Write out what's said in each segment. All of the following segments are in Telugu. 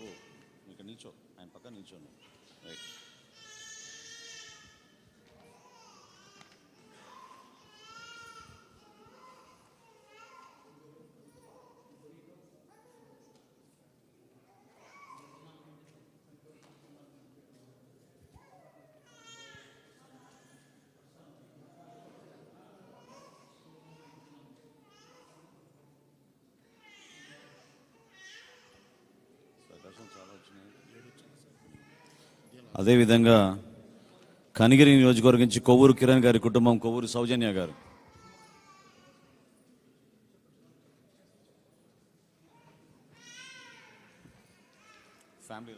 బాబు ఇక్కడ నిల్చో ఆయన పక్కన నిల్చోను రైట్. అదేవిధంగా కనిగిరి నియోజకవర్గం నుంచి కొవ్వూరు కిరణ్ గారి కుటుంబం కొవ్వూరు సౌజన్య గారు. ఫ్యామిలీ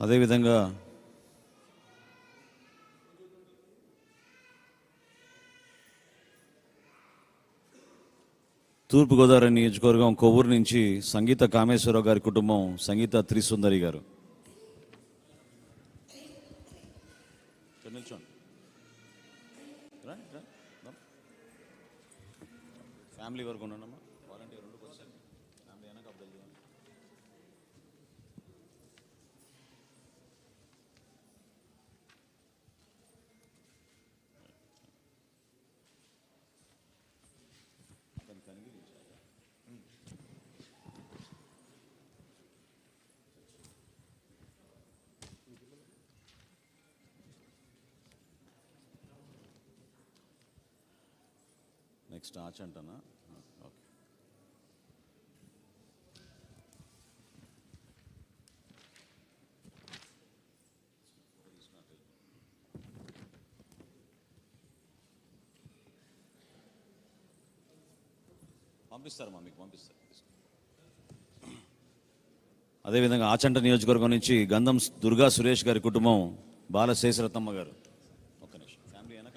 అదేవిధంగా తూర్పుగోదావరి నియోజకవర్గం కొవ్వూరు నుంచి సంగీత కామేశ్వరరావు గారి కుటుంబం సంగీత త్రిసుందరి గారు. ఫ్యామిలీ వరకు ఉండమ్మా వాలంటీర్ రెండు వచ్చారు ఫ్యామిలీ వెనక అబ్దుల్ జవాన్. అతను కనిగిరి ఇచ్చారు. నెక్స్ట్ ఆచ్ అంటానా ఓకే పంపిస్తారమ్మా మీకు పంపిస్తారు. అదేవిధంగా ఆచంట నియోజకవర్గం నుంచి గంధం దుర్గా సురేష్ గారి కుటుంబం బాల శేషరత్నమ్మ గారు. ఒక్క నిమిషం. ఫ్యామిలీ వెనక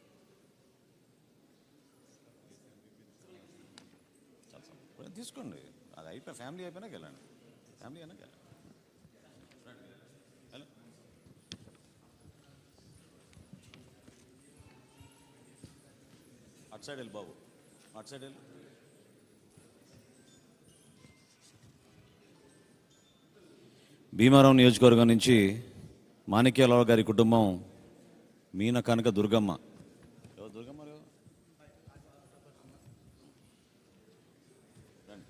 తీసుకోండి. అది అయిపోయి ఫ్యామిలీ అయిపోయినాక వెళ్ళండి. ఫ్యామిలీ అయినాక వెళ్ళండి. హలో. అటు సైడ్ వెళ్ళి బాబు. అటు సైడ్ వెళ్ళి. భీమారావు నియోజకవర్గం నుంచి మాణిక్యాలరావు గారి కుటుంబం మీన కనక దుర్గమ్మ ఎవరు దుర్గమ్మ ఎవరు? రండి.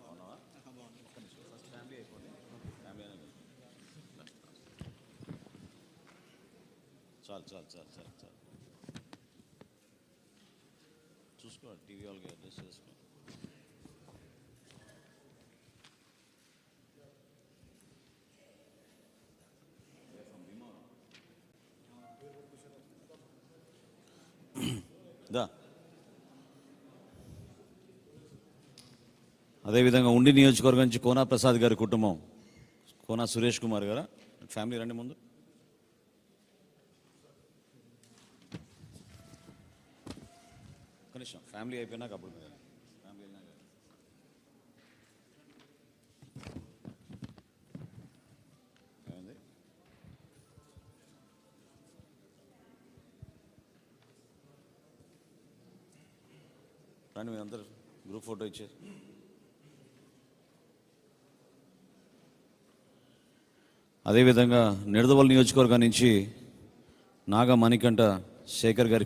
బాగున్నావా? ఒక్క నిమిషం. ఫస్ట్ ఫ్యామిలీ అయిపోండి. ఫ్యామిలీ అయినాక వెళ్ళు. చాలు చాలు చాలు చాలు చాలు. చూసుకో టీవీ వాళ్ళకి అడ్జస్ట్ చేసుకో. దా. అదేవిధంగా ఉండి నియోజకవర్గం నుంచి కోనా ప్రసాద్ గారి కుటుంబం. కోనా సురేష్ కుమార్ గారా? ఫ్యామిలీ రండి ముందు. కనీసం ఫ్యామిలీ అయిపోయినాక అప్పుడు మీద. ఫ్యామిలీ వెళ్ళినాక ఏమైంది? రండి మీ అందరు గ్రూప్ ఫోటో ఇచ్చారు అదేవిధంగా నిడదవల్ నియోజకవర్గం నుంచి నాగ మణికంఠ శేఖర్ గారి